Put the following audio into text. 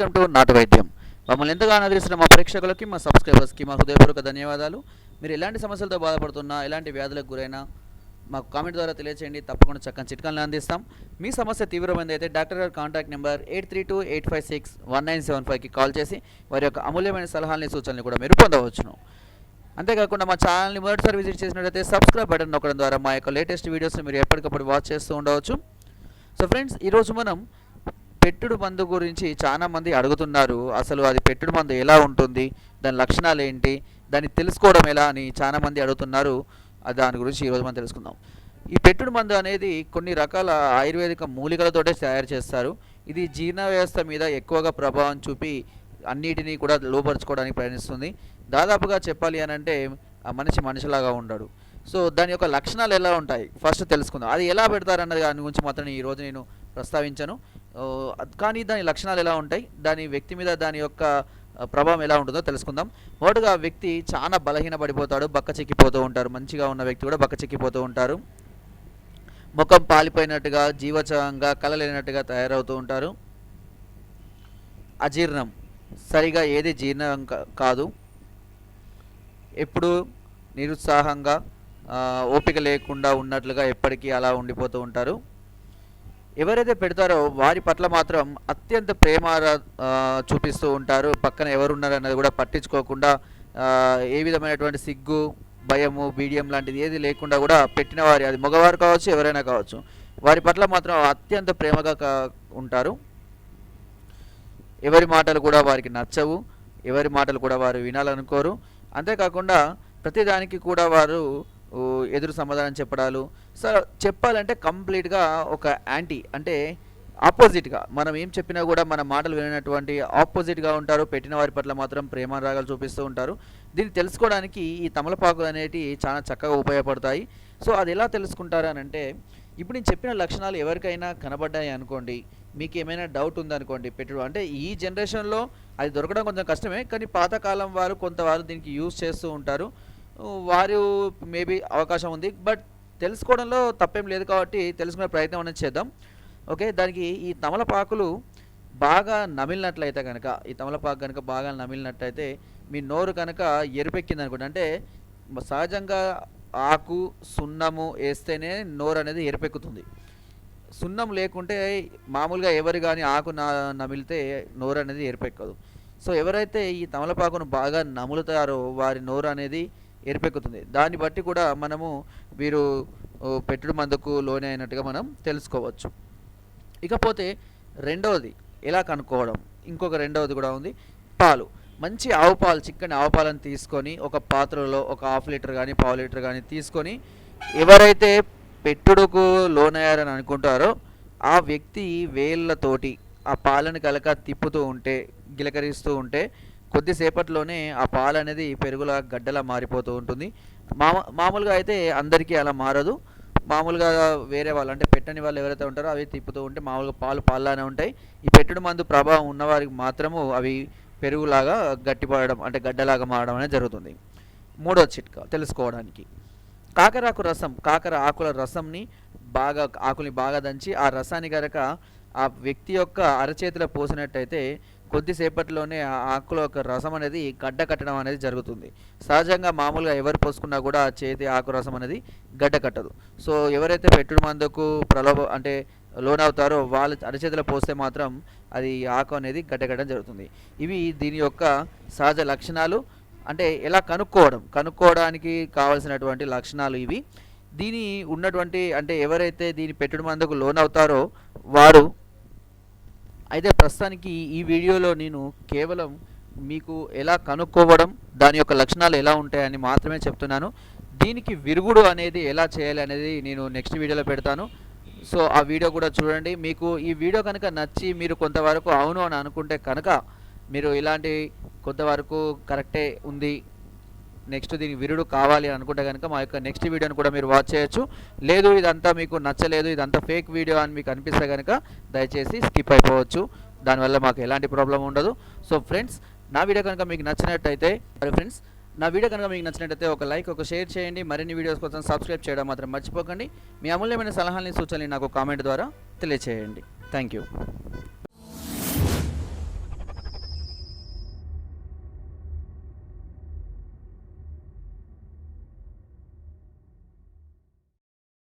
Welcome to నాటు వైద్యం. మమ్మల్ని ఎంతగానో ఆదరిస్తున్న మా ప్రేక్షకులకి మా సబ్స్క్రైబర్స్కి? మా హృదయపూర్వక ధన్యవాదాలు. మీరు ఎలాంటి సమస్యలతో బాధపడుతున్నా ఎలాంటి వ్యాధులకు గురైనా మాకు కామెంట్ ద్వారా తెలియచేయండి. తప్పకుండా చక్కని చిట్కాలను అందిస్తాం. మీ సమస్య తీవ్రమైనది అయితే డాక్టర్ గారి contact number eight three two eight five six one nine seven ఫైవ్కి కాల్ చేసి వారి యొక్క అమూల్యమైన సలహాలని సూచనలు కూడా మీరు పొందవచ్చును. అంతేకాకుండా మా ఛానల్ని మొదటిసారి విజిట్ చేసినట్లయితే సబ్స్క్రైబ్ బటన్ నొక్కడం ద్వారా మా యొక్క లేటెస్ట్ వీడియోస్ని మీరు ఎప్పటికప్పుడు వాచ్ చేస్తూ ఉండవచ్చు. సో ఫ్రెండ్స్ ఈరోజు మనం పెట్టుడు మందు గురించి చాలా మంది అడుగుతున్నారు. అసలు అది పెట్టుడు మందు ఎలా ఉంటుంది? దాని లక్షణాలు ఏంటి? దాన్ని తెలుసుకోవడం ఎలా అని చాలా మంది అడుగుతున్నారు. దాని గురించి ఈరోజు మనం తెలుసుకుందాం. ఈ పెట్టుడు మందు అనేది కొన్ని రకాల ఆయుర్వేదిక మూలికలతోటే తయారు చేస్తారు. ఇది జీర్ణ వ్యవస్థ మీద ఎక్కువగా ప్రభావం చూపి అన్నిటినీ కూడా లోపరుచుకోవడానికి ప్రయత్నిస్తుంది. దాదాపుగా చెప్పాలి అని అంటే ఆ మనిషి మనిషిలాగా ఉండడు. సో దాని యొక్క లక్షణాలు ఎలా ఉంటాయి? ఫస్ట్ తెలుసుకుందాం. అది ఎలా పెడతారన్నది దాని గురించి మాత్రం ఈరోజు నేను ప్రస్తావించాను. కానీ దాని లక్షణాలు ఎలా ఉంటాయి? దాని వ్యక్తి మీద దాని యొక్క ప్రభావం ఎలా ఉంటుందో తెలుసుకుందాం. మొదటగా వ్యక్తి చాలా బలహీన పడిపోతాడు బక్క చిక్కిపోతూ ఉంటారు. మంచిగా ఉన్న వ్యక్తి కూడా బక్క చిక్కిపోతూ ఉంటారు. ముఖం పాలిపోయినట్టుగా జీవచంగా కలలేనట్టుగా తయారవుతూ ఉంటారు. అజీర్ణం. సరిగా ఏది జీర్ణం కాదు. ఎప్పుడు నిరుత్సాహంగా ఓపిక లేకుండా ఉన్నట్లుగా ఎప్పటికీ అలా ఉండిపోతూ ఉంటారు. ఎవరైతే పెడతారో వారి పట్ల మాత్రం అత్యంత ప్రేమ చూపిస్తూ ఉంటారు. పక్కన ఎవరున్నారు అన్నది కూడా పట్టించుకోకుండా ఏ విధమైనటువంటి సిగ్గు భయము బీడియం లాంటిది ఏది లేకుండా కూడా పెట్టిన వారి. అది మగవారు కావచ్చు ఎవరైనా కావచ్చు. వారి పట్ల మాత్రం అత్యంత ప్రేమగా కా- ఉంటారు. ఎవరి మాటలు కూడా వారికి నచ్చవు. ఎవరి మాటలు కూడా వారు వినాలనుకోరు. అంతేకాకుండా ప్రతిదానికి కూడా వారు ఎదురు సమాధానం చెప్పడాలు. సో చెప్పాలంటే కంప్లీట్గా ఒక యాంటీ అంటే ఆపోజిట్గా. మనం ఏం చెప్పినా కూడా మన మాటలు వినటువంటి ఆపోజిట్గా ఉంటారు. పెట్టిన వారి పట్ల మాత్రం ప్రేమ రాగాలు చూపిస్తూ ఉంటారు. దీన్ని తెలుసుకోవడానికి ఈ తమలపాకులు అనేటివి చాలా చక్కగా ఉపయోగపడతాయి. సో అది ఎలా తెలుసుకుంటారు అని అంటే ఇప్పుడు నేను చెప్పిన లక్షణాలు ఎవరికైనా కనబడ్డాయి అనుకోండి మీకు ఏమైనా డౌట్ ఉందనుకోండి పెట్టుడు అంటే ఈ జనరేషన్లో అది దొరకడం కొంచెం కష్టమే కానీ పాతకాలం వారు కొంతవారు దీనికి యూజ్ చేస్తూ ఉంటారు. వారు మేబీ అవకాశం ఉంది. బట్ తెలుసుకోవడంలో తప్పేం లేదు కాబట్టి తెలుసుకునే ప్రయత్నం అనేది చేద్దాం. ఓకే దానికి ఈ తమలపాకులు బాగా నమిలినట్లయితే కనుక ఈ తమలపాకు కనుక బాగా నమిలినట్లయితే మీ నోరు కనుక ఎరుపెక్కింది అనుకోండి. అంటే సహజంగా ఆకు సున్నము వేస్తేనే నోరు అనేది ఎరుపెక్కుతుంది. సున్నం లేకుంటే మామూలుగా ఎవరు కానీ ఆకు నా నమిలితే నోరు అనేది ఏర్పెక్కదు సో ఎవరైతే ఈ తమలపాకును బాగా నములుతారో వారి నోరు అనేది ఏర్పెక్కుతుంది దాన్ని బట్టి కూడా మనము వీరు పెట్టుడు మందుకు లోనే అయినట్టుగా మనం తెలుసుకోవచ్చు. ఇకపోతే రెండవది ఎలా కనుక్కోవడం? ఇంకొక రెండవది కూడా ఉంది. పాలు. మంచి ఆవు పాలు చిక్కని ఆవు పాలను తీసుకొని ఒక పాత్రలో ఒక హాఫ్ లీటర్ కానీ పావు లీటర్ కానీ తీసుకొని ఎవరైతే పెట్టుడుకు లోనయ్యారని అనుకుంటారో ఆ వ్యక్తి వేళ్ళతోటి ఆ పాలను కలక తిప్పుతూ ఉంటే గిలకరిస్తూ ఉంటే కొద్దిసేపట్లోనే ఆ పాలు అనేది పెరుగులా గడ్డలా మారిపోతూ ఉంటుంది. మామూ మామూలుగా అయితే అందరికీ అలా మారదు. మామూలుగా వేరే వాళ్ళు అంటే పెట్టని వాళ్ళు ఎవరైతే ఉంటారో అవి తిప్పుతూ ఉంటే మామూలుగా పాలు పాల్లానే ఉంటాయి. ఈ పెట్టుడు మందు ప్రభావం ఉన్నవారికి మాత్రము అవి పెరుగులాగా గట్టిపడడం అంటే గడ్డలాగా మారడం అనేది జరుగుతుంది. మూడో చిట్కా తెలుసుకోవడానికి. కాకరాకు రసం కాకర ఆకుల రసంని బాగా ఆకుల్ని బాగా దంచి ఆ రసాన్ని కనుక ఆ వ్యక్తి యొక్క అరచేతిలో పోసినట్టయితే కొద్దిసేపట్లోనే ఆ ఆకులో ఒక రసం అనేది గడ్డ కట్టడం అనేది జరుగుతుంది. సహజంగా మామూలుగా ఎవరు పోసుకున్నా కూడా చేతి ఆకు రసం అనేది గడ్డ కట్టదు. సో ఎవరైతే పెట్టుడు మందుకు ప్రలోభ అంటే లోన్ అవుతారో వాళ్ళ అరచేతిలో పోస్తే మాత్రం అది ఆకు అనేది గడ్డగట్టడం జరుగుతుంది. ఇవి దీని యొక్క సహజ లక్షణాలు. అంటే ఎలా కనుక్కోవడం? కనుక్కోవడానికి కావాల్సినటువంటి లక్షణాలు ఇవి. దీని ఉన్నటువంటి అంటే ఎవరైతే దీని పెట్టుడు మందుకు లోన్ అవుతారో వారు అయితే ప్రస్తుతానికి ఈ వీడియోలో నేను కేవలం మీకు ఎలా కనుక్కోవడం దాని యొక్క లక్షణాలు ఎలా ఉంటాయని మాత్రమే చెప్తున్నాను. దీనికి విరుగుడు అనేది ఎలా చేయాలి అనేది నేను నెక్స్ట్ వీడియోలో పెడతాను. సో ఆ వీడియో కూడా చూడండి. మీకు ఈ వీడియో కనుక నచ్చి మీరు కొంతవరకు అవును అని అనుకుంటే కనుక మీరు ఇలాంటి కొంతవరకు కరెక్టే ఉంది నెక్స్ట్ దీని విరుడు కావాలి అనుకుంటే కనుక మా యొక్క నెక్స్ట్ వీడియోని కూడా మీరు వాచ్ చేయొచ్చు. లేదు ఇదంతా మీకు నచ్చలేదు ఇదంతా ఫేక్ వీడియో అని మీకు అనిపిస్తే కనుక దయచేసి స్కిప్ అయిపోవచ్చు. దానివల్ల మాకు ఎలాంటి ప్రాబ్లం ఉండదు. సో ఫ్రెండ్స్ నా వీడియో కనుక మీకు నచ్చినట్టయితే మరి ఫ్రెండ్స్ నా వీడియో కనుక మీకు నచ్చినట్టయితే ఒక లైక్ ఒక షేర్ చేయండి. మరిన్ని వీడియోస్ కోసం సబ్స్క్రైబ్ చేయడం మాత్రం మర్చిపోకండి. మీ అమూల్యమైన సలహాలని సూచనలు నాకు కామెంట్ ద్వారా తెలియచేయండి. Thank you